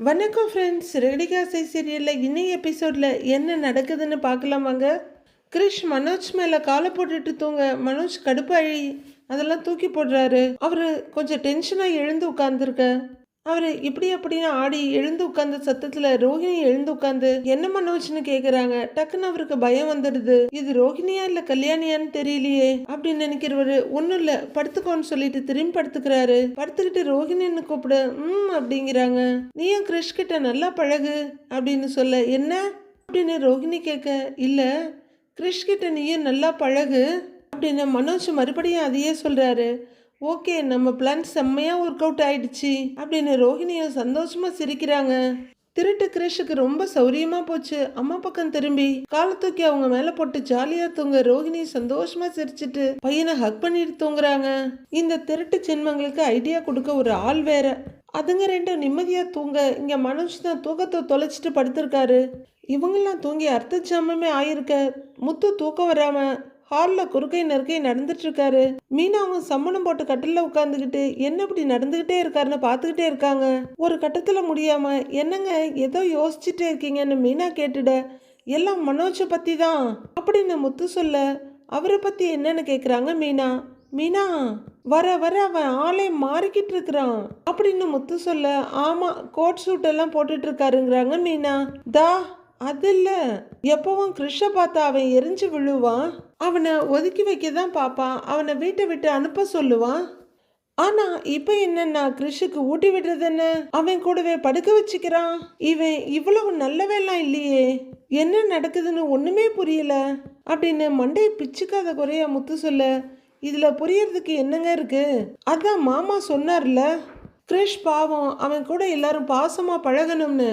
வணக்கம் ஃப்ரெண்ட்ஸ் ரெடிகாசை சீரியலில் இன்னைக்கு எபிசோடில் என்ன நடக்குதுன்னு பார்க்கலாம் வாங்க. கிரிஷ் மனோஜ் மேலே காலை போட்டுட்டு தூங்க மனோஜ் கடுப்பாழி அதெல்லாம் தூக்கி போடுறாரு. அவர் கொஞ்சம் டென்ஷனாக எழுந்து உட்காந்துருக்க அவர் இப்படி அப்படின்னு ஆடி எழுந்து உட்கார்ந்த சத்தத்தில் ரோஹிணி எழுந்து உட்காந்து என்ன மனோஜ்னு கேட்குறாங்க டக்குன்னு அவருக்கு பயம் வந்துடுது. இது ரோஹிணியா இல்லை கல்யாணியான்னு தெரியலையே அப்படின்னு நினைக்கிறவரு ஒன்றும் இல்லை படுத்துக்கோன்னு சொல்லிட்டு திரும்பி படுத்துக்கிறாரு. படுத்துக்கிட்டு ரோஹிணின்னு கூப்பிட ம் அப்படிங்கிறாங்க. நீயும் கிறிஷ் கிட்ட நல்லா பழகு? அப்படின்னு சொல்ல என்ன? அப்படின்னு ரோஹிணி கேட்க இல்லை கிறிஷ் கிட்ட நீயும் நல்லா பழகு? அப்படின்னு மனோஜ் மறுபடியும் அதையே சொல்றாரு. ஓகே நம்ம பிளான் செம்மையாக ஒர்க் அவுட் ஆயிடுச்சு அப்படின்னு ரோஹிணியும் சந்தோஷமாக சிரிக்கிறாங்க. திருட்டு கிரேஷுக்கு ரொம்ப சௌரியமா போச்சு. அம்மா பக்கம் திரும்பி காலை தூக்கி அவங்க மேல போட்டு ஜாலியா தூங்க ரோஹிணி சந்தோஷமா சிரிச்சிட்டு பையனை ஹக் பண்ணிட்டு தூங்குறாங்க. இந்த திருட்டு சின்மங்களுக்கு ஐடியா கொடுக்க ஒரு ஆள் வேற. அதுங்க ரெண்டும் நிம்மதியா தூங்க இங்க மனோஜ் தான் தூக்கத்தை தொலைச்சிட்டு படுத்திருக்காரு. இவங்கெல்லாம் தூங்கி அர்த்த ஜாமமே ஆயிருக்க முத்து தூக்கம் வராம ஹாலில் குறுக்கை நெருக்கை நடந்துட்டு இருக்காரு மீனாவும் சம்மணம் போட்டு கட்டிலில் உட்காந்துக்கிட்டு என்ன இப்படி நடந்துகிட்டே இருக்காருன்னு பார்த்துக்கிட்டே இருக்காங்க. ஒரு கட்டத்தில் முடியாம என்னங்க ஏதோ யோசிச்சுட்டே இருக்கீங்கன்னு மீனா கேட்டுட எல்லாம் மனோஜை பற்றி தான் அப்படின்னு முத்து சொல்ல அவரை பற்றி என்னன்னு கேட்குறாங்க மீனா. மீனா வர வர அவன் ஆளே மாறிக்கிட்டு இருக்கிறான். அப்படின்னு முத்து சொல்ல ஆமாம் கோட் சூட் எல்லாம் போட்டுட்டு இருக்காருங்கிறாங்க மீனா. தா அது இல்லை எப்பவும் கிருஷ பார்த்தா அவன் எரிஞ்சு விழுவான். அவனை ஒதுக்கி வைக்க தான் பார்ப்பான். அவனை வீட்டை விட்டு அனுப்ப சொல்லுவான். ஆனா இப்ப என்னன்னா கிருஷுக்கு ஊட்டி விடுறது என்ன? அவன் கூடவே படுக்க வச்சுக்கிறான். இவன் இவ்வளவு நல்லவெல்லாம் இல்லையே. என்ன நடக்குதுன்னு ஒண்ணுமே புரியல. அப்படின்னு மண்டையை பிச்சுக்காத குறைய முத்து சொல்ல இதுல புரியறதுக்கு என்னங்க இருக்கு? அதான் மாமா சொன்னார்ல. கிரிஷ் பாவம் அவன் கூட எல்லாரும் பாசமா பழகணும்னு.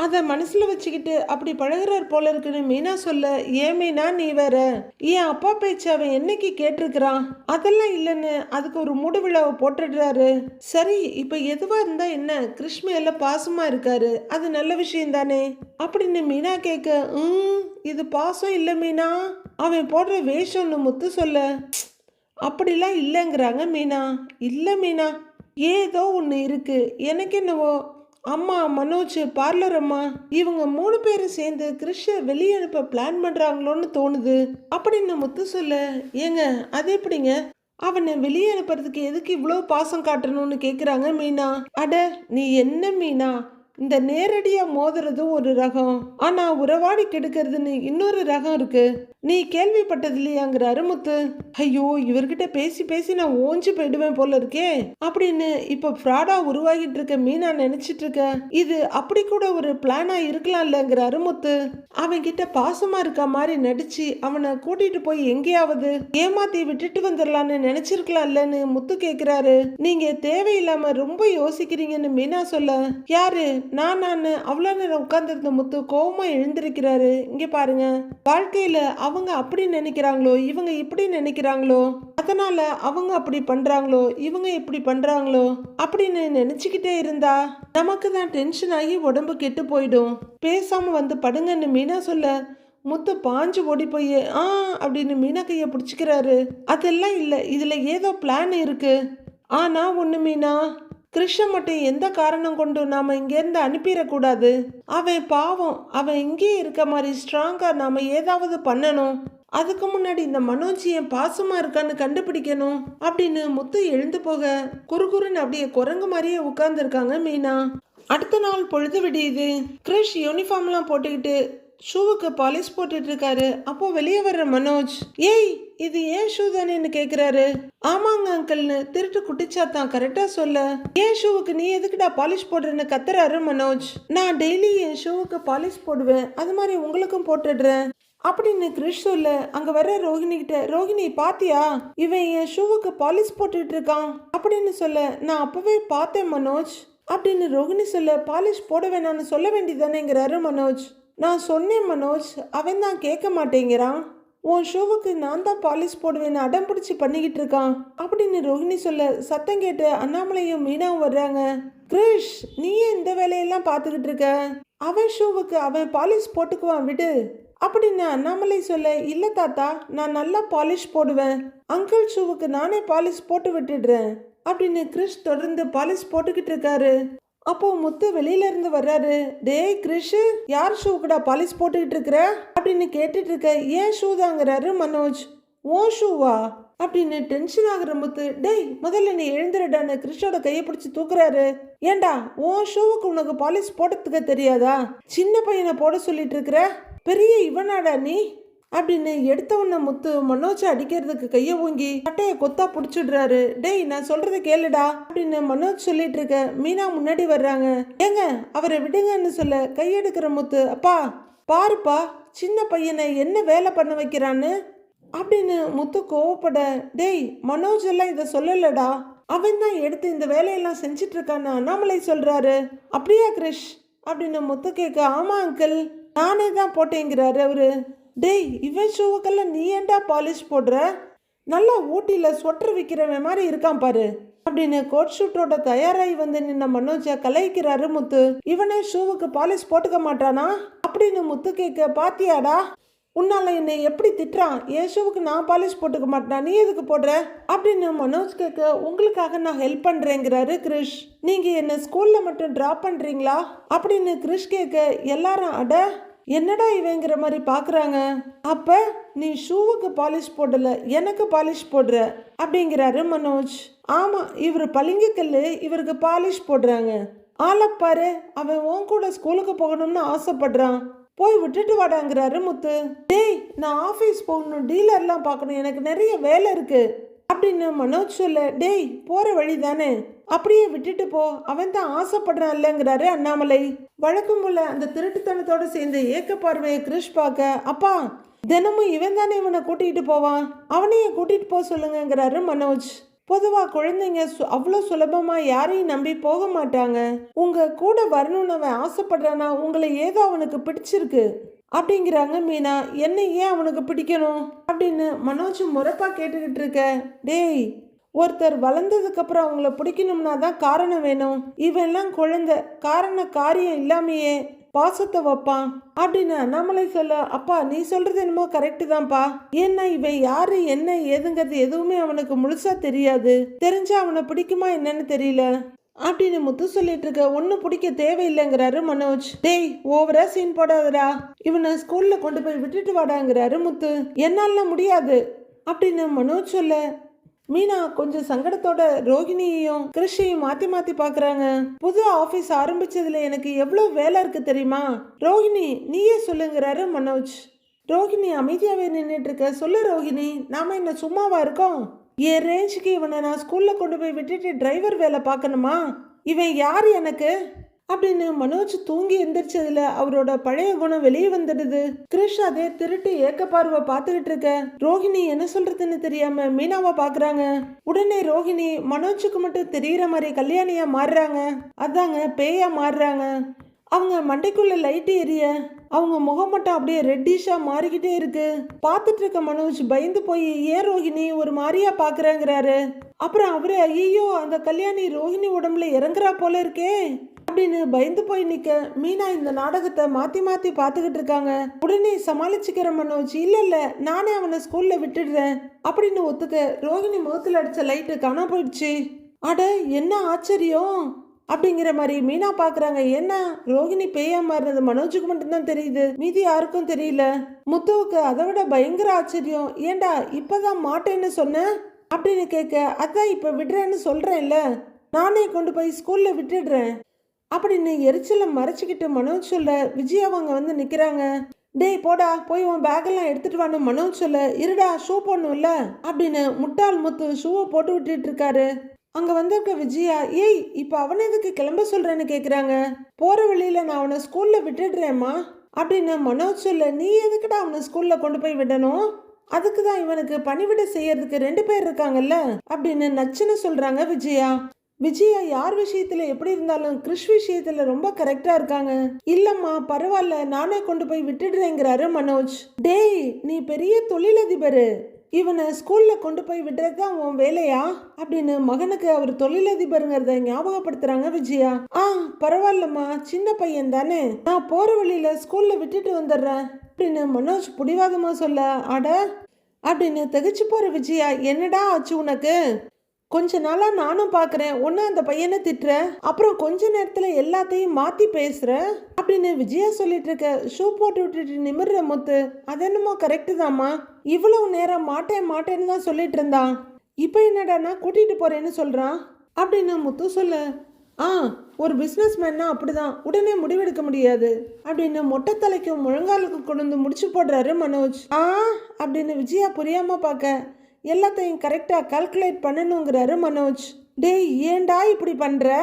அதை மனசில் வச்சுக்கிட்டு அப்படி பழகுறார் போல இருக்குன்னு மீனா சொல்ல ஏன் மீனா நீ வேற. என் அப்பா பேச்சு அவன் என்னைக்கு கேட்டிருக்கிறான்? அதெல்லாம் இல்லைன்னு அதுக்கு ஒரு மூடு விழாவை போட்டுடுறாரு. சரி இப்போ எதுவாக இருந்தால் என்ன? கிருஷ்ண எல்லாம் பாசமாக இருக்காரு. அது நல்ல விஷயம் தானே? அப்படின்னு மீனா கேட்க ம் இது பாசம் இல்லை மீனா. அவன் போடுற வேஷம்னு முத்து சொல்ல. அப்படிலாம் இல்லைங்கிறாங்க மீனா. இல்லை மீனா. ஏதோ ஒன்று இருக்குது எனக்கு என்னவோ? அம்மா மனோஜ் பார்லர் அம்மா இவங்க மூணு பேரும் சேர்ந்து கிறிஷ வெளியே அனுப்ப பிளான் பண்ணுறாங்களோன்னு தோணுது. அப்படின்னு முத்து சொல்ல ஏங்க அது எப்படிங்க? அவனை வெளியே அனுப்புறதுக்கு எதுக்கு இவ்வளோ பாசம் காட்டணும்னு கேட்குறாங்க மீனா. அட நீ என்ன மீனா? இந்த நேரடியாக மோதுறது ஒரு ரகம். ஆனால் உறவாடி கெடுக்கிறதுன்னு இன்னொரு ரகம் இருக்குது நீ கேள்விப்பட்டது இல்லையாங்கிற அருமுத்து ஐயோ இவர்கிட்ட பேசி பேசி நான் ஓஞ்சு போயிடுவேன் போல இருக்கே. அப்படின்னு இப்ப ஃப்ராடா உருவாகிட்டு இருக்க மீனா நினைச்சிட்டு இருக்க. இது அப்படி கூட ஒரு பிளானா இருக்கலாம் இல்லைங்கிறாரு அருமுத்து அவன் கிட்ட பாசமா இருக்க மாதிரி நடிச்சு அவனை கூட்டிட்டு போய் எங்கேயாவது ஏமாத்தி விட்டுட்டு வந்துடலான்னு நினைச்சிருக்கலாம் இல்லன்னு முத்து கேக்குறாரு. நீங்க தேவையில்லாம ரொம்ப யோசிக்கிறீங்கன்னு மீனா சொல்ல. யாரு? நான் நான் அவ்வளோ நேரம் உட்கார்ந்திருந்த முத்து கோபமா எழுந்திருக்கிறாரு. இங்க பாருங்க. வாழ்க்கையில அவங்க அப்படி நினைக்கிறாங்களோ? இவங்க இப்படி நினைக்கிறாங்களோ? அதனால அவங்க அப்படி பண்றாங்களோ? இவங்க இப்படி பண்றாங்களோ? அப்படின்னு நினைச்சுக்கிட்டே இருந்தா நமக்கு தான் டென்ஷன் ஆகி உடம்பு கெட்டு போயிடும். பேசாம வந்து படுங்கன்னு மீனா சொல்ல முத்து பாஞ்சு ஓடி போய் ஆ அப்படின்னு மீனா கையை பிடிச்சிக்கிறாரு. அதெல்லாம் இல்லை இதுல ஏதோ பிளான் இருக்கு. ஆனா ஒண்ணு மீனா கிருஷ்ண மட்டும் எந்த காரணம் கொண்டு நாம் இங்கேருந்து அனுப்பிடக்கூடாது? அவன் பாவம் அவன் இங்கேயே இருக்க மாதிரி ஸ்ட்ராங்காக நாம் ஏதாவது பண்ணணும். அதுக்கு முன்னாடி இந்த மனோஜ் என் பாசமா இருக்கான்னு கண்டுபிடிக்கணும் அப்படின்னு முத்து எழுந்து போக குறுகுறுன்னு அப்படியே குரங்கு மாதிரியே உட்கார்ந்துருக்காங்க மீனா. அடுத்த நாள் பொழுது விடியுது கிரிஷ் யூனிஃபார்ம்லாம் போட்டுக்கிட்டு ஷூவுக்கு பாலிஷ் போட்டுட்டு இருக்காரு அப்போ வெளியே வர்ற மனோஜ் ஏய் இது ஏன் ஷூ தானேன்னு கேக்குறாரு? ஆமாங்க அங்கிள்னு திருட்டு குட்டிச்சாத்தான் கரெக்டா சொல்ல. ஏன் ஷூவுக்கு நீ எதுக்குடா பாலிஷ் போடுறேன்னு கத்துறாரு மனோஜ். நான் டெய்லி என் ஷூவுக்கு பாலிஷ் போடுவேன் அது மாதிரி உங்களுக்கும் போட்டுடுறேன். அப்படின்னு கிரிஷ் சொல்ல அங்க வர ரோஹிணி கிட்ட ரோஹிணி பாத்தியா? இவன் என் ஷூவுக்கு பாலிஷ் போட்டுட்டு இருக்கான் அப்படின்னு சொல்ல நான் அப்பவே பார்த்தேன் மனோஜ். அப்படின்னு ரோஹிணி சொல்ல பாலிஷ் போட வேணாம்னு சொல்ல வேண்டியதானேங்கிறாரு மனோஜ். நான் சொன்னேன் மனோஜ். அவன் தான் கேட்க மாட்டேங்கிறான். உன் ஷூவுக்கு நான் தான் பாலிஷ் போடுவேன்னு அடம் பிடிச்சி பண்ணிக்கிட்டு இருக்கான். அப்படின்னு ரோஹிணி சொல்ல சத்தம் கேட்டு அண்ணாமலையும் மீனாவும் வர்றாங்க. கிரிஷ் நீயே இந்த வேலையெல்லாம் பார்த்துக்கிட்டு இருக்க? அவன் ஷூவுக்கு அவன் பாலிஷ் போட்டுக்குவான் விடு. அப்படின்னு அண்ணாமலை சொல்ல இல்லை தாத்தா நான் நல்லா பாலிஷ் போடுவேன். அங்கிள் ஷூவுக்கு நானே பாலிஷ் போட்டு விட்டுடுறேன். அப்படின்னு கிறிஷ் தொடர்ந்து பாலிஷ் போட்டுக்கிட்டு இருக்காரு. அப்போ முத்து வெளியில இருந்து வர்றாரு. டேய் கிரிஷ் யார் ஷூக்குடா பாலிஷ் போட்டுக்கிட்டு இருக்கிற? அப்படின்னு கேட்டுட்டு இருக்க ஏன் ஷூ தாங்கிறாரு மனோஜ்? ஓ ஷூவா அப்படின்னு டென்ஷன் ஆகுற முத்து டேய் முதல்ல நீ எழுந்துருடான்னு கிறிஷோட கையை பிடிச்சி தூக்குறாரு. ஏண்டா உன் ஷூவுக்கு உனக்கு பாலிஷ் போட்டதுக்கு தெரியாதா? சின்ன பையனை போட சொல்லிட்டு இருக்கிற பெரிய இவனாடா நீ? அப்படின்னு எடுத்த முத்து மனோஜ் அடிக்கிறதுக்கு கையை ஓங்கி கட்டைய கொத்தா புடிச்சிடுறாரு. டேய் நான் சொல்றத கேளுடா அப்படின்னு மனோஜ் சொல்லிட்டு இருக்க மீனா முன்னாடி வர்றாங்க. ஏங்க அவரை விடுங்கன்னு சொல்ல கையெடுக்கிற முத்து அப்பா பாருப்பா சின்ன பையனை என்ன வேலை பண்ண வைக்கிறான்னு? அப்படின்னு முத்து கோவப்பட டேய் மனோஜ் எல்லாம் இதை சொல்லலடா. அவன் தான் எடுத்து இந்த வேலையெல்லாம் செஞ்சிட்டு இருக்கான்னு அண்ணாமலை சொல்றாரு. அப்படியா கிரிஷ் அப்படின்னு முத்து கேட்க ஆமா அங்கிள். நானே தான் போட்டேங்கிறாரு அவரு. டேய் இவன் ஷூவுக்கெல்லாம் நீ ஏன்டா பாலிஷ் போடுற? நல்லா ஊட்டியில் ஸ்வெட்டர் விற்கிறவன் மாதிரி இருக்கான் பாரு. அப்படின்னு கோட் ஷூட்டோட தயாராகி வந்து நின்ன மனோஜை கலைக்கிறாரு முத்து. இவனே ஷூவுக்கு பாலிஷ் போட்டுக்க மாட்டானா? அப்படின்னு முத்து கேட்க பாத்தியாடா உன்னால என்னை எப்படி திட்டுறான்? என் ஷூவுக்கு நான் பாலிஷ் போட்டுக்க மாட்டேன்? நீ எதுக்கு போடுற? அப்படின்னு மனோஜ் கேட்க உங்களுக்காக நான் ஹெல்ப் பண்ணுறேங்கிறாரு கிரிஷ். நீங்கள் என்னை ஸ்கூலில் மட்டும் ட்ராப் பண்ணுறீங்களா அப்படின்னு கிரிஷ் கேட்க எல்லாரும் அட என்னடா இவங்கிற மாதிரி பார்க்குறாங்க அப்போ நீ ஷூவுக்கு பாலிஷ் போடல எனக்கு பாலிஷ் போடுற அப்படிங்கிறாரு மனோஜ். ஆமாம் இவர் பளிங்குக்கல்லு இவருக்கு பாலிஷ் போடுறாங்க. ஆளப்பாரு அவன் உன் கூட ஸ்கூலுக்கு போகணும்னு ஆசைப்படுறான். போய் விட்டுட்டு வாடாங்கிறாரு முத்து. டேய் நான் ஆஃபீஸ் போகணும் டீலர்லாம் பார்க்கணும் எனக்கு நிறைய வேலை இருக்குது அப்படின்னு மனோஜ் சொல்ல டேய் போற வழி தானே? அப்படியே விட்டுட்டு போ. அவன் தான் ஆசைப்படுறான் இல்லைங்கிறாரு அண்ணாமலை. வழக்கம் போல அந்த திருட்டுத்தனத்தோட சேர்ந்து ஏக்க பார்வையை கிருஷ் பார்க்க அப்பா தினமும் இவன் தானே இவனை கூட்டிகிட்டு போவான்? அவனையே கூட்டிகிட்டு போக சொல்லுங்கங்கிறாரு மனோஜ். பொதுவாக குழந்தைங்க சு- அவ்வளோ சுலபமாக யாரையும் நம்பி போக மாட்டாங்க. உங்கள் கூட வரணும்னு அவன் ஆசைப்படுறானா? உங்களை ஏதோ அவனுக்கு பிடிச்சிருக்கு. அப்படிங்கிறாங்க மீனா. என்ன ஏன் அவனுக்கு பிடிக்கணும்? அப்படின்னு மனோஜ் முறப்பாக கேட்டுக்கிட்டு இருக்க. டேய் ஒருத்தர் வளர்ந்ததுக்கப்புறம் அவங்கள பிடிக்கணும்னா தான் காரணம் வேணும். இவெல்லாம் குழந்தை. காரண காரியம் இல்லாமையே பாசத்தை வைப்பான். அப்படின்னு அண்ணாமலை சொல்ல அப்பா நீ சொல்றது என்னமோ கரெக்டு தான்ப்பா. ஏன்னா இவன் யாரு என்ன ஏதுங்கிறது எதுவுமே அவனுக்கு முழுசா தெரியாது. தெரிஞ்சா அவனை பிடிக்குமா என்னன்னு தெரியல. அப்படின்னு முத்து சொல்லிட்டு இருக்க ஒன்னும் பிடிக்க தேவையில்லைங்கிறாரு மனோஜ். டேய் ஓவரா சீன் போடாதடா. இவனை ஸ்கூல்ல கொண்டு போய் விட்டுட்டு வாடாங்கிறாரு முத்து. என்னால முடியாது. அப்படின்னு மனோஜ் சொல்ல மீனா கொஞ்சம் சங்கடத்தோட ரோகிணியையும் கிருஷியையும் மாத்தி மாத்தி பாக்குறாங்க. புது ஆபீஸ் ஆரம்பிச்சதுல எனக்கு எவ்வளவு வேலை இருக்கு தெரியுமா? ரோகிணி நீயே சொல்லுங்கிறாரு மனோஜ். ரோகிணி அமைதியாவே நின்றுட்டு இருக்க சொல்லு ரோகிணி நாம என்ன சும்மாவா இருக்கோம்? என் ரேஞ்சுக்கு இவனை நான் ஸ்கூலில் கொண்டு போய் விட்டுட்டு டிரைவர் வேலை பார்க்கணுமா? இவன் யார் எனக்கு? அப்படின்னு மனோஜ் தூங்கி எந்திரிச்சதுல அவரோட பழைய குணம் வெளியே வந்துடுது. கிரிஷ் அதே திருட்டு ஏக்க பார்வை பார்த்துக்கிட்டு இருக்க. ரோஹிணி என்ன சொல்றதுன்னு தெரியாம மீனாவை பாக்குறாங்க உடனே ரோஹிணி மனோஜுக்கு மட்டும் தெரியற மாதிரி கல்யாணியா மாறுறாங்க. அதாங்க பேயா மாறுறாங்க. அவங்க மண்டைக்குள்ள லைட் எரிய அவங்க முகம் மட்டும் அப்படியே ரெட்டிஷாக மாறிக்கிட்டே இருக்கு. பார்த்துட்டு இருக்க மனோஜ் பயந்து போய் ஏன் ரோஹிணி ஒரு மாதிரியா பாக்குறேங்கிறாரு அப்புறம் அவரு ஐயோ அந்த கல்யாணி ரோஹிணி உடம்புல இறங்குறா போல இருக்கே. அப்படின்னு பயந்து போய் நிக்க மீனா இந்த நாடகத்தை மாத்தி மாத்தி பார்த்துக்கிட்டு இருக்காங்க. உடனே சமாளிச்சுக்கிற மனோஜ் இல்ல இல்ல நானே அவனை ஸ்கூல்ல விட்டுடுறேன். அப்படின்னு ஒத்துக்க ரோஹிணி முகத்துல அடிச்ச லைட்டு காணா போயிடுச்சு. அட என்ன ஆச்சரியம். அப்படிங்கிற மாதிரி மீனா பாக்குறாங்க. என்ன ரோஹிணி பேயா மாறினது மனோஜுக்கு மட்டும்தான் தெரியுது. மீதி யாருக்கும் தெரியல. முத்துவுக்கு அதை விட பயங்கர ஆச்சரியம். ஏண்டா இப்பதான் மாட்டேன்னு சொன்ன? அப்படின்னு கேட்க அதான் இப்ப விடுறேன்னு சொல்றேன்ல. நானே கொண்டு போய் ஸ்கூல்ல விட்டுடுறேன். அப்படின்னு எரிச்சலை மறைச்சிக்கிட்டு மனோஜ் சொல்ல விஜய் அவங்க வந்து நிக்கிறாங்க. டேய் போடா போய் உன் பேக்கெல்லாம் எடுத்துட்டு வான்னு மனோஜ் சொல்ல இருடா ஷூ போடணும்ல? அப்படின்னு முட்டாள் முத்து ஷூவை போட்டு விட்டுட்டு இருக்காரு. அங்கே வந்திருக்க விஜயா ஏய் இப்போ அவனை எதுக்கு கிளம்ப சொல்கிறேன்னு கேட்குறாங்க போகிற வழியில் நான் அவனை ஸ்கூலில் விட்டுடுறேம்மா. அப்படின்னு மனோஜ் சொல்ல நீ எதுக்குடா அவனை ஸ்கூலில் கொண்டு போய் விடணும்? அதுக்கு தான் இவனுக்கு பணிவிட செய்யறதுக்கு ரெண்டு பேர் இருக்காங்கல்ல? அப்படின்னு நச்சுன்னு சொல்கிறாங்க விஜயா. விஜயா யார் விஷயத்துல எப்படி இருந்தாலும் கிறிஷ் விஷயத்துல ரொம்ப கரெக்டா இருக்காங்க. இல்லம்மா பரவாயில்ல நானே கொண்டு போய் விட்டுடுறேங்கிறாரு மனோஜ். டேய் நீ பெரிய தொழிலதிபரு. இவனை ஸ்கூலில் கொண்டு போய் விடுறது தான் உன் வேலையா? அப்படின்னு மகனுக்கு அவர் தொழிலதிபருங்கிறத ஞாபகப்படுத்துறாங்க விஜயா. ஆ பரவாயில்லம்மா சின்ன பையன் தானே. நான் போகிற வழியில் ஸ்கூலில் விட்டுட்டு வந்துடுறேன் அப்படின்னு மனோஜ் பிடிவாதமா சொல்ல அட அப்படின்னு தகச்சு போகிற விஜயா என்னடா ஆச்சு உனக்கு? கொஞ்ச நாளாக நானும் பார்க்குறேன் ஒன்று அந்த பையனை திட்டுற? அப்புறம் கொஞ்ச நேரத்தில் எல்லாத்தையும் மாற்றி பேசுகிறேன் அப்படின்னு விஜயா சொல்லிட்டு இருக்க ஷூ போட்டு விட்டுட்டு நிமிர்ற முத்து அது என்னமோ கரெக்டு தாம்மா. இவ்வளவு நேரம் மாட்டேன் மாட்டேன்னு தான் சொல்லிட்டு இருந்தான் இப்போ என்னடான்னா கூட்டிட்டு போறேன்னு சொல்றான்? அப்படின்னு முத்து சொல்லு. ஆ ஒரு பிஸ்னஸ் மேன்னா அப்படிதான். உடனே முடிவெடுக்க முடியாது. அப்படின்னு மொட்டை தலைக்கும் முழங்காலுக்கும் கொண்டு வந்து முடிச்சு போடுறாரு மனோஜ். ஆ அப்படின்னு விஜயா புரியாம பார்க்க எல்லாத்தையும் கரெக்டாக கால்குலேட் பண்ணணுங்கிறாரு மனோஜ். டேய் ஏண்டா இப்படி பண்ணுற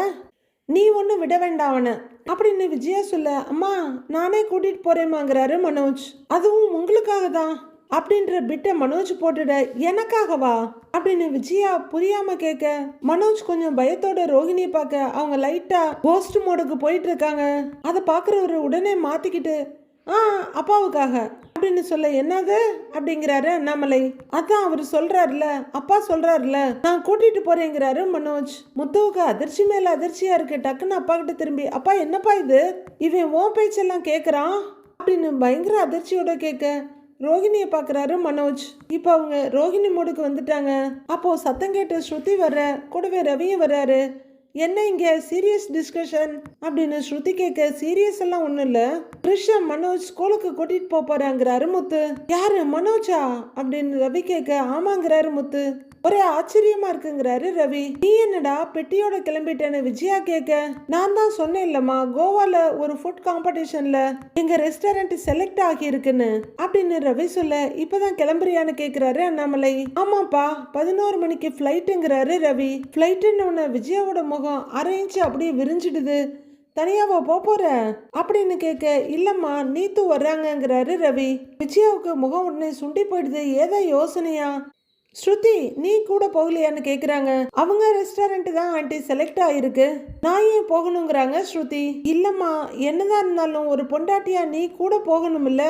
நீ ஒன்றும் விட வேண்டாம் அவனை. அப்படின்னு விஜயா சொல்ல அம்மா நானே கூட்டிட்டு போறேமாங்கிறாரு மனோஜ். அதுவும் உங்களுக்காக தான் அப்படின்ற பிட்டை மனோஜ் போட்டுட எனக்காகவா? அப்படின்னு விஜயா புரியாம கேட்க மனோஜ் கொஞ்சம் பயத்தோட ரோகிணியை பார்க்க அவங்க லைட்டா போஸ்ட் மோடுக்கு போயிட்டு இருக்காங்க. அதை பாக்குறவரு உடனே மாத்திக்கிட்டு ஆ அப்பாவுக்காக. அப்படின்னு சொல்ல என்னது? அப்படிங்கிறாரு அண்ணாமலை. அதான் அவர் சொல்றாருல அப்பா சொல்றாருல நான் கூட்டிட்டு போறேங்கிறாரு மனோஜ். முத்துவுக்கு அதிர்ச்சி மேல அதிர்ச்சியா இருக்கு. டக்குன்னு அப்பா கிட்ட திரும்பி அப்பா என்னப்பா இது? இவன் ஓ பேச்செல்லாம் கேக்குறான்? அப்படின்னு பயங்கர அதிர்ச்சியோட கேட்க ரோகிணியை பார்க்குறாரு மனோஜ். இப்போ அவங்க ரோகிணி மூடுக்கு வந்துட்டாங்க. அப்போ சத்தம் கேட்டு ஸ்ருதி வர்ற கூடவே ரவியும் வர்றாரு. என்ன இங்கே சீரியஸ் டிஸ்கஷன் அப்படின்னு ஸ்ருதி கேட்க சீரியஸ் எல்லாம் ஒன்றும் இல்லை. கிருஷ்ண மனோஜ் ஸ்கூலுக்கு கூட்டிகிட்டு போக அருமுத்து முத்து. யாரு மனோஜா? அப்படின்னு ரவி கேட்க ஆமாங்கிறாரு முத்து. ஒரே ஆச்சரியமா இருக்குங்கிறாரு ரவி. நீ என்னடா பெட்டியோட கிளம்பிட்டேன்னு விஜயா கேட்க நான் தான் சொன்னேன் இல்லம்மா கோவால ஒரு ஃபுட் காம்படிஷன்ல எங்க ரெஸ்டாரண்ட் செலக்ட் ஆகி இருக்குன்னு அப்படின்னு ரவி சொல்ல இப்பதான் கிளம்புறியான்னு கேக்குறாரு அண்ணாமலை. ஆமாப்பா பதினோரு மணிக்கு ஃப்ளைட்டுங்கிறாரு ரவி. ஃப்ளைட்டுன்னு உடனே விஜயாவோட முகம் அரைஞ்சு அப்படியே விரிஞ்சிடுது. தனியாவா போக போற? அப்படின்னு கேட்க இல்லம்மா நீத்து வர்றாங்கங்கிறாரு ரவி. விஜயாவுக்கு முகம் உடனே சுண்டி போயிடுது. ஏதோ யோசனையா? ஸ்ருதி நீ கூட போகலையான்னு கேக்குறாங்க. அவங்க ரெஸ்டாரண்ட் தான் ஆண்டி செலக்ட் ஆயிருக்கு. நான் ஏன் போகணுங்கிறாங்க ஸ்ருதி. இல்லம்மா என்னதான் இருந்தாலும் ஒரு பொண்டாட்டியா நீ கூட போகணும்ல?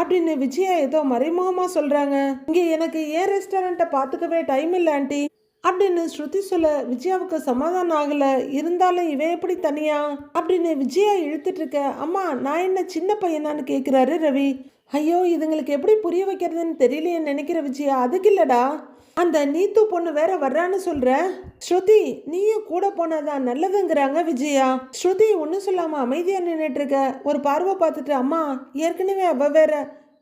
அப்படின்னு விஜயா ஏதோ மறைமுகமா சொல்றாங்க. இங்க எனக்கு ஏன் ரெஸ்டாரண்ட்டை பாத்துக்கவே டைம் இல்லை ஆண்டி அப்படின்னு ஸ்ருதி சொல்ல விஜயாவுக்கு சமாதானம் ஆகல. இருந்தாலும் இவன் எப்படி தனியா? அப்படின்னு விஜயா இழுத்துட்டு இருக்க அம்மா நான் என்ன சின்ன பையனான்னு கேக்குறாரு ரவி. ஐயோ இதுங்களுக்கு எப்படி புரிய வைக்கிறதுன்னு தெரியலையே நினைக்கிற விஜயா அதுக்கு இல்லடா. அந்த நீத்து பொண்ணு வேற வர்றான்னு சொல்ற? ஸ்ருதி நீயும் கூட போனாதான் நல்லதுங்கிறாங்க விஜயா. ஸ்ருதி ஒன்றும் சொல்லாம அமைதியா நின்றுட்டு இருக்க. ஒரு பார்வை பார்த்துட்டு அம்மா ஏற்கனவே அவ வேற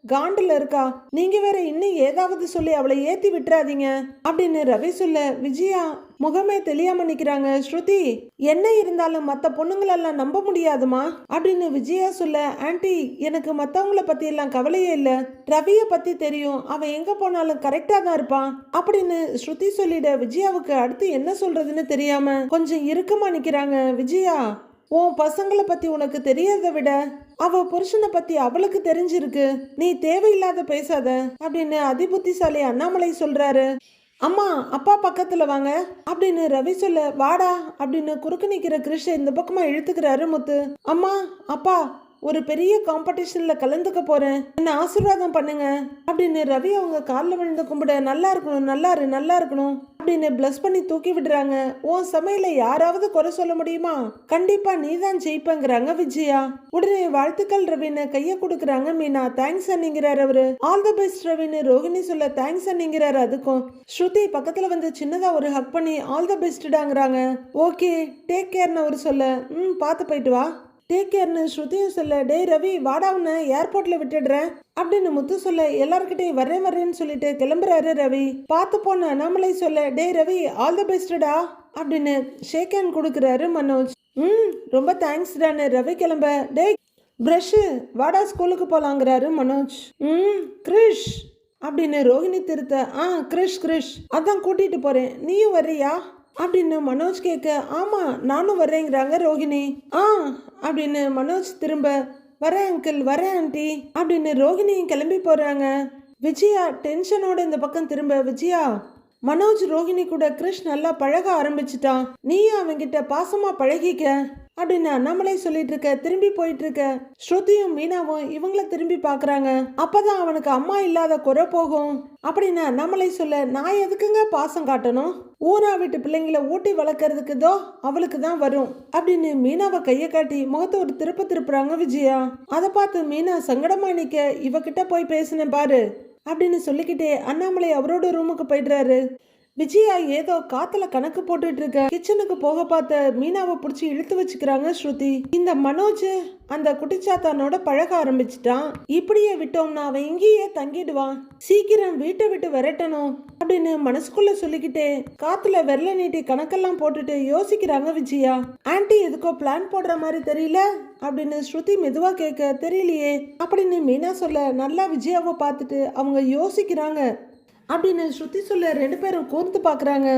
காண்டில் இருக்கா? நீங்க வேற இன்னும் ஏதாவது சொல்லி அவளை ஏத்தி விட்டுறாதீங்க. அப்படின்னு ரவி சொல்ல விஜயா முகமே தெரியாம நிக்கிறாங்க ஸ்ருதி. என்ன இருந்தாலும் மத்த பொண்ணுங்களெல்லாம் நம்ப முடியாதுமா அப்படின்னு விஜயா சொல்ல ஆன்ட்டி எனக்கு மத்தவங்கள பத்தி எல்லாம் கவலையே இல்ல. ரவிய பத்தி தெரியும். அவன் எங்க போனாலும் கரெக்டா தான் இருப்பான். அப்படின்னு ஸ்ருதி சொல்லிட விஜயாவுக்கு அடுத்து என்ன சொல்றதுன்னு தெரியாம கொஞ்சம் இறுக்கமா நிக்கிறாங்க விஜயா. உன் பசங்களை பத்தி உனக்கு தெரியறதை விட அவ புருஷனை பத்தி அவளுக்கு தெரிஞ்சிருக்கு. நீ தேவையில்லாத பேசாத அப்படின்னு அதிபுத்திசாலி அண்ணாமலை சொல்றாரு. அம்மா அப்பா பக்கத்துல வாங்க அப்படின்னு ரவி சொல்ல வாடா அப்படின்னு குறுக்கு நிக்கிற கிருஷ்ண இந்த பக்கமா இழுத்துக்கிறாரு முத்து. அம்மா அப்பா ஒரு பெரிய காம்படிஷன்ல கலந்துக்க போறேன். என்ன ஆசீர்வாதம் பண்ணுங்க. அப்படின்னு ரவி அவங்க காலில் விழுந்து கும்பிட நல்லா இருக்கணும் நல்லா இரு நல்லா இருக்கணும் அப்படின்னு பிளஸ் பண்ணி தூக்கி விடுறாங்க. உன் சமையல யாராவது குறை சொல்ல முடியுமா? கண்டிப்பா நீ தான் ஜெயிப்பங்கிறாங்க விஜயா. உடனே வாழ்த்துக்கள் ரவின்னு கைய கொடுக்குறாங்க மீனா. தேங்க்ஸ் அண்ணிங்கிறாரு அவரு. ஆல் தி பெஸ்ட் ரவின்னு ரோஹிணி சொல்ல தேங்க்ஸ் அண்ணிங்கிறாரு அதுக்கும். ஸ்ருதி பக்கத்துல வந்து சின்னதா ஒரு ஹக் பண்ணி ஆல் தி பெஸ்ட்டாங்கிறாங்க ஓகே டேக் கேர்னு அவர் சொல்ல ம் பார்த்து போயிட்டு வா. டேக் கேர்னு ஸ்ருதியும் சொல்ல டேய் ரவி வாடா உன்னை ஏர்போர்ட்டில் விட்டுடுறேன். அப்படின்னு முத்து சொல்ல எல்லாருக்கிட்டையும் வரேன் வரேன்னு சொல்லிட்டு கிளம்புறாரு ரவி. பார்த்து போன அண்ணாமலை சொல்ல டேய் ரவி ஆல் த பெஸ்டடா அப்படின்னு ஷேக் ஹேண்ட் கொடுக்குறாரு மனோஜ். ம் ரொம்ப தேங்க்ஸ் தானே ரவி கிளம்ப. டேய் ப்ரஷ்ஷு வாடா ஸ்கூலுக்கு போகலாங்கிறாரு மனோஜ். ம் கிரிஷ். அப்படின்னு ரோஹிணி திருத்த ஆ கிரிஷ் கிரிஷ். அதான் கூட்டிகிட்டு போகிறேன் நீயும் வர்றியா? அப்படின்னு மனோஜ் கேட்க ஆமாம் நானும் வரேங்கிறாங்க ரோஹிணி ஆ அப்படின்னு மனோஜ் திரும்ப வரேன் அங்கிள் வரேன் ஆண்டி அப்படின்னு ரோஹிணியும் கிளம்பி போகிறாங்க விஜயா டென்ஷனோட இந்த பக்கம் திரும்ப விஜயா மனோஜ் ரோஹிணி கூட கிருஷ் நல்லா பழக ஆரம்பிச்சிட்டான். நீயும் அவங்கிட்ட பாசமாக பழகிக்க. அப்படின்னு அண்ணாமலை சொல்லிட்டு இருக்க திரும்பி போயிட்டு இருக்க ஸ்ருதியும் மீனாவும் இவங்கள திரும்பி பாக்குறாங்க. அப்பதான் அவனுக்கு அம்மா இல்லாத குறை போகும். அப்படின்னு அண்ணாமலை சொல்ல நான் எதுக்குங்க பாசம் காட்டணும்? ஊரா வீட்டு பிள்ளைங்கள ஊட்டி வளர்க்கறதுக்கு தோ அவளுக்கு தான் வரும். அப்படின்னு மீனாவை கையை காட்டி முகத்தை ஒரு திருப்ப திருப்புறாங்க விஜயா. அதை பார்த்து மீனா சங்கடமா நிக்க இவகிட்ட போய் பேசினேன் பாரு அப்படின்னு சொல்லிக்கிட்டே அண்ணாமலை அவரோட ரூமுக்கு போயிடுறாரு. விஜயா ஏதோ காத்துல கணக்கு போட்டுட்டு இருக்க கிச்சனுக்கு போக பார்த்த மீனாவை பிடிச்சி இழுத்து வச்சுக்கிறாங்க ஸ்ருதி. இந்த மனோஜ் அந்த குட்டிச்சாத்தானோட பழக ஆரம்பிச்சிட்டான். இப்படியே விட்டோம்னா அவன் இங்கேயே தங்கிடுவான். சீக்கிரம் வீட்டை விட்டு விரட்டணும் அப்படின்னு மனசுக்குள்ள சொல்லிக்கிட்டே காத்துல விரல நீட்டி கணக்கெல்லாம் போட்டுட்டு யோசிக்கிறாங்க விஜயா. ஆன்டி எதுக்கோ பிளான் போடுற மாதிரி தெரியல? அப்படின்னு ஸ்ருதி மெதுவா கேட்க தெரியலையே. அப்படின்னு மீனா சொல்ல நல்லா விஜயாவை பார்த்துட்டு அவங்க யோசிக்கிறாங்க. அப்படின்னு ஸ்ருதி சொல்ல ரெண்டு பேரும் கூர்ந்து பார்க்குறாங்க